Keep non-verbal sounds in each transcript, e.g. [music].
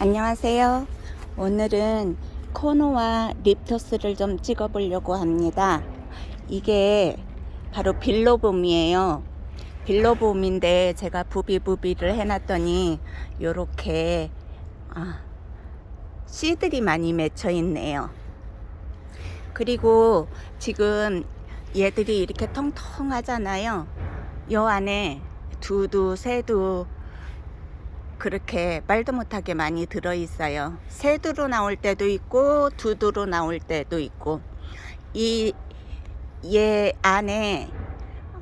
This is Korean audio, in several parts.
안녕하세요. 오늘은 코노와 립토스를 좀 찍어 보려고 합니다. 이게 바로 빌로봄이에요. 빌로봄인데 제가 부비부비를 해놨더니 요렇게 아, 씨들이 많이 맺혀 있네요. 그리고 지금 얘들이 이렇게 통통하잖아요. 요 안에 두두, 새두, 그렇게 말도 못하게 많이 들어 있어요. 새두로 나올 때도 있고 두두로 나올 때도 있고 이 얘 안에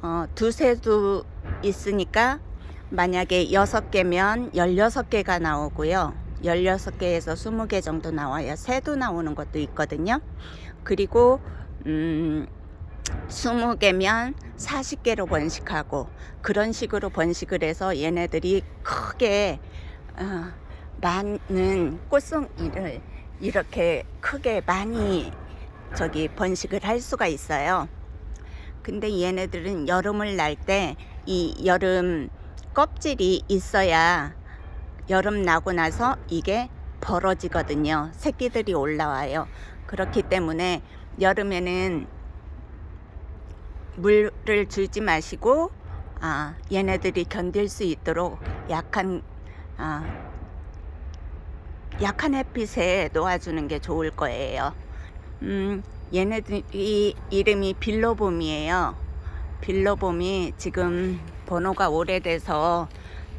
어, 두새도 있으니까 만약에 여섯 개면 열여섯 개가 나오고요. 열여섯 개에서 스무 개 정도 나와요. 새도 나오는 것도 있거든요. 그리고 음, 20개면 40개로 번식하고 그런 식으로 번식을 해서 얘네들이 크게 어, 많은 꽃송이를 이렇게 크게 많이 저기 번식을 할 수가 있어요. 근데 얘네들은 여름을 날 때 이 여름 껍질이 있어야 여름 나고 나서 이게 벌어지거든요. 새끼들이 올라와요. 그렇기 때문에 여름에는 물을 주지 마시고 아, 얘네들이 견딜 수 있도록 약한 아, 약한 햇빛에 놓아주는 게 좋을 거예요. 음, 얘네들이 이름이 빌로봄이에요. 빌로봄이 지금 번호가 오래돼서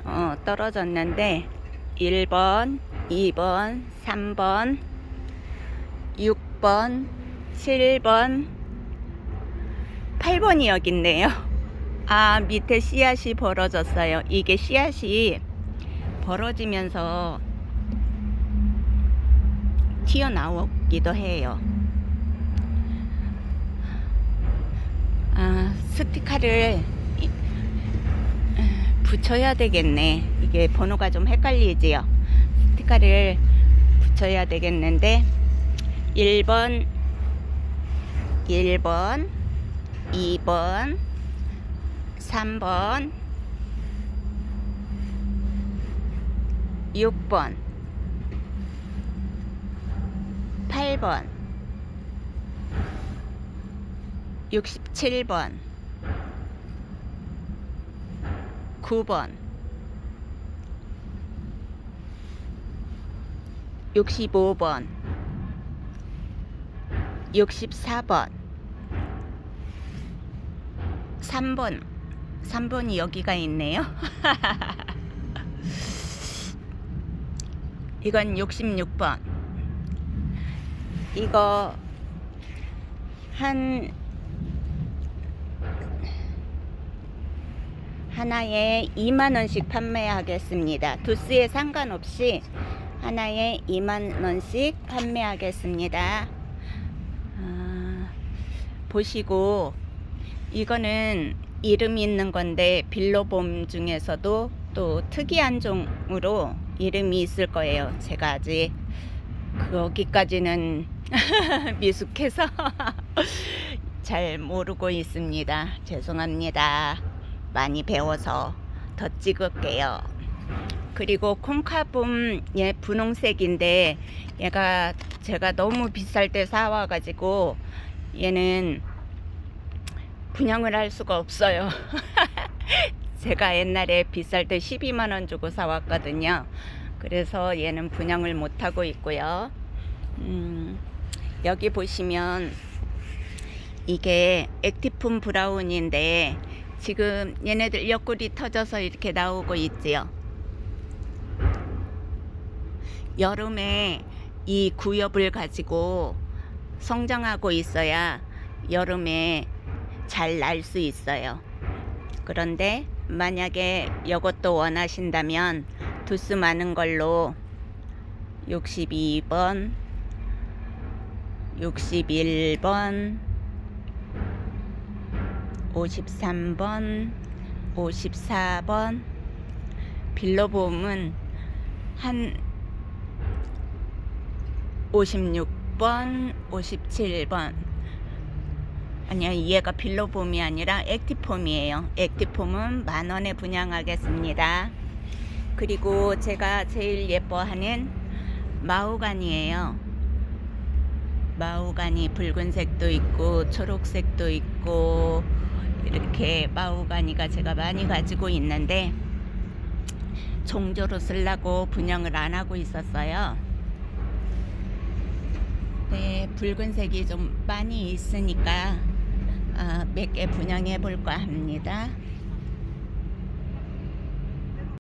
어, 떨어졌는데 1번, 2번, 3번, 6번, 7번, 8번이 여기 있네요. 아, 밑에 씨앗이 벌어졌어요. 이게 씨앗이 벌어지면서 튀어나오기도 해요. 아, 스티커를 이- 붙여야 되겠네. 이게 번호가 좀 헷갈리지요. 스티커를 붙여야 되겠는데 1번 1번 2번 3번 6번 8번 67번 9번 65번 64번 3번. 3번이 여기가 있네요. [laughs] 이건 66번. 이거 한 하나에 2만 원씩 판매하겠습니다. 두스에 상관없이 하나에 2만 원씩 판매하겠습니다. 아, 보시고 이거는 이름이 있는 건데 빌로봄 중에서도 또 특이한 종으로 이름이 있을 거예요. 제가 아직 거기까지는 [laughs] 미숙해서 [laughs] 잘 모르고 있습니다. 죄송합니다. 많이 배워서 더 찍을게요. 그리고 콩카봄 얘 분홍색인데 얘가 제가 너무 비쌀 때 사와가지고 얘는 분양을 할 수가 없어요. [laughs] 제가 옛날에 비쌀 때 12만 원 주고 사왔거든요. 그래서 얘는 분양을 못 하고 있고요. 음, 여기 보시면 이게 액티품 브라운인데 지금 얘네들 옆구리 터져서 이렇게 나오고 있지요. 여름에 이 구엽을 가지고 성장하고 있어야 여름에 잘 날 수 있어요. 그런데 만약에 이것도 원하신다면 두스 많은 걸로 62번, 61번, 53번, 54번 빌로봄은 한 56번, 57번 아니야 얘가 빌로봄이 아니라 액티폼이에요 액티폼은 만원에 분양하겠습니다 그리고 제가 제일 예뻐하는 마호가니예요. 마호가니 붉은색도 있고 초록색도 있고 이렇게 마호가니가 제가 많이 가지고 있는데 종조로 쓰려고 분양을 안 하고 있었어요. 네, 붉은색이 좀 많이 있으니까 아, 몇 개 분양해 볼까 합니다.